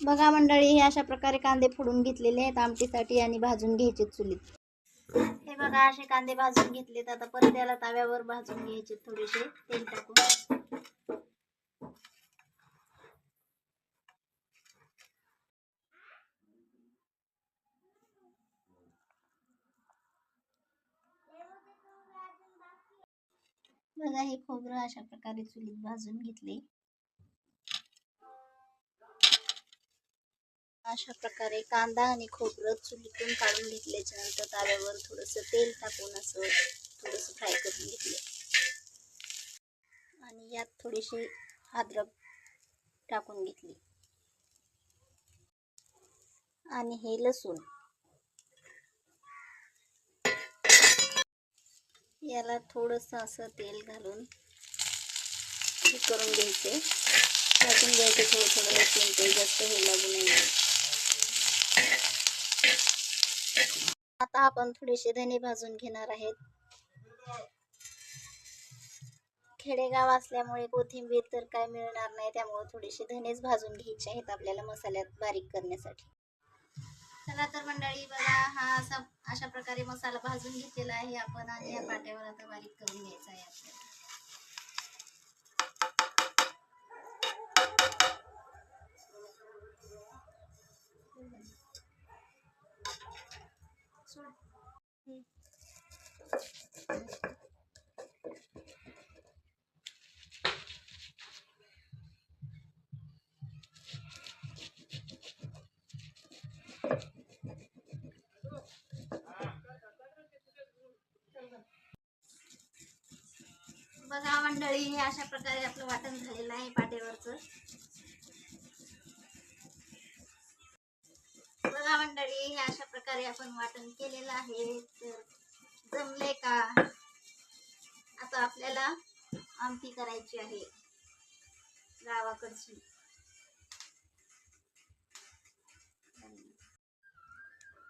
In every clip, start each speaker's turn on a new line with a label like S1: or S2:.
S1: बघा मंडळी हे अशा प्रकारे कांदे फोडून घेतलेले आहेत आमटीसाठी आणि भाजून घ्यायचे चुलीत. हे बघा असे कांदे भाजून घेतलेत. आता परत याला तव्यावर भाजून घ्यायचे थोडेसे तेल टाकून. बघा हे खोबरं अशा प्रकारे चुलीत भाजून घेतले. अशा प्रकारे कांदा आणि खोबरं चुलीतून काढून घेतल्याच्या नंतर तव्यावर थोडंसं तेल टाकून असं थोडंसं फ्राय करून घेतले. आणि यात थोडीशी अद्रक टाकून घेतली. आणि हे लसूण. याला थोडंसं असं तेल घालून हे करून घ्यायचे. टाकून घ्यायचे थोडं थोडं लसूण ते जास्त हे लागू नये. आता आपण थोडेसे धने भाजून घेणार आहेत. खेडेगाव असल्यामुळे कोथिंबीर तर काय मिळणार नाही त्यामुळे थोडेसे धनेच भाजून घ्यायचे आहेत आपल्याला मसाल्यात बारीक करण्यासाठी. चला तर मंडळी बघा हा असा अशा प्रकारे मसाला भाजून घेतलेला आहे आपण आणि या पाट्यावर आता बारीक करून घ्यायचा आहे आपल्याला. बघा मंडळी हे अशा प्रकारे आपलं वाटण झालेलं आहे पाट्यावरचं बघा मंडळी हे अशा प्रकारे आपण वाटण केलेलं आहे. तर जमले का? आता आपल्याला आमटी करायची आहे. गावाकडची.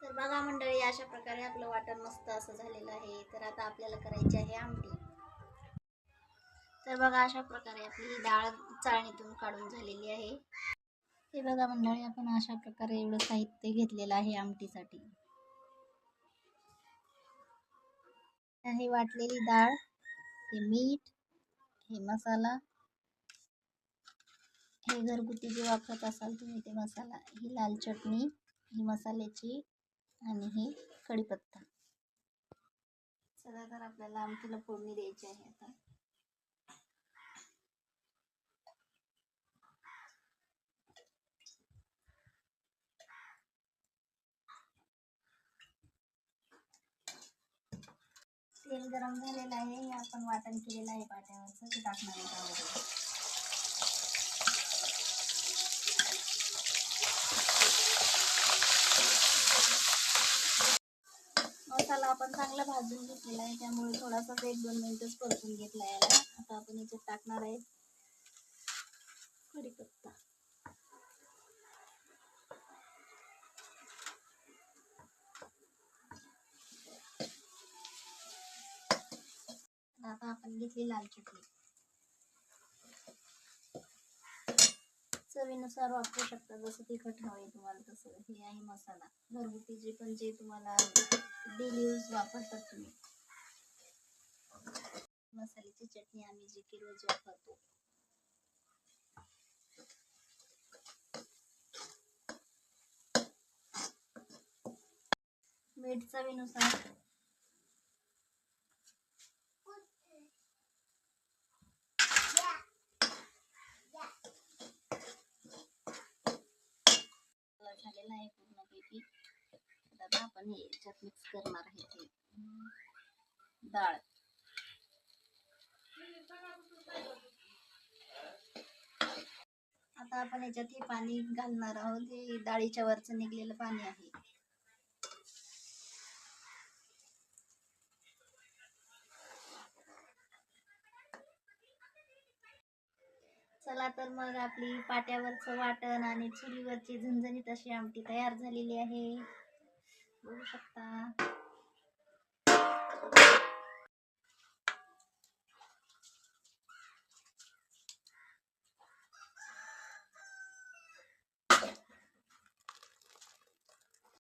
S1: तर बघा मंडळी अशा प्रकारे आपलं वाटण मस्त असं झालेलं आहे. तर आता आपल्याला करायची आहे आमटी. तर बघा अशा प्रकारे आपली ही डाळ चाळणीतून काढून झालेली आहे. हे बघा मंडळी आपण अशा प्रकारे एवढं साहित्य घेतलेलं आहे आमटीसाठी. हे वाटलेली डाळ हे मीठ हे मसाला. हे घरगुती जे वापरत असाल तुम्ही ते मसाला ही लाल चटणी ही मसाल्याची आणि ही कढीपत्ता. चला तर आपल्याला आमटीला फोडणी द्यायची आहे आता. तेल गरम झालेलं आहे हे आपण वाटण केलेलं आहे पाट्यावरचं ते टाकणार आहे त्यामध्ये. मसाला आपण चांगला भाजून घेतलेला आहे त्यामुळे थोडासा एक दोन मिनिटच परतून घेतला याला. आता आपण याच्यात टाकणार आहे. कढीपत्ता आता आपण घेतली लाल चटणी. चवीनुसार वापरू शकता जसं तिखट हवं आहे तुम्हाला तसं. हे आहे मसाला. घरगुती जे पण जे तुम्हाला डेली यूज वापरतात तुम्ही. मसाल्याची चटणी आम्ही जी की रोज वापरतो. मीठ चवीनुसार कलर झालेला आहे पूर्णपैकी. आता आपण हे याच्यात मिक्स करणार आहे ते. डाळ. आता आपण याच्यात हे पाणी घालणार आहोत. हे डाळीच्या वरचं निघलेलं पाणी आहे. चला तर मग आपली पाट्यावरचं वाटण आणि चुलीवरची झणझणीत अशी आमटी तयार झालेली आहे. बघू शकता.